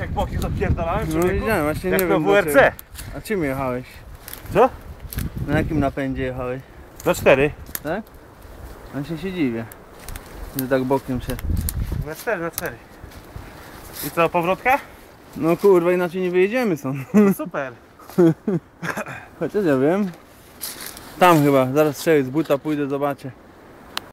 jak bokiem zapierdalałem, No widziałem, właśnie Jak nie wiem WRC. dlaczego. A czym jechałeś? Co? Na jakim napędzie jechałeś? Na Tak? Właśnie się dziwię. Że tak bokiem się... Na 4, na 4. I co, powrotka? No kurwa, inaczej nie wyjedziemy stąd. No super. Chociaż ja wiem. Tam chyba, zaraz strzelić z buta pójdę, zobaczę.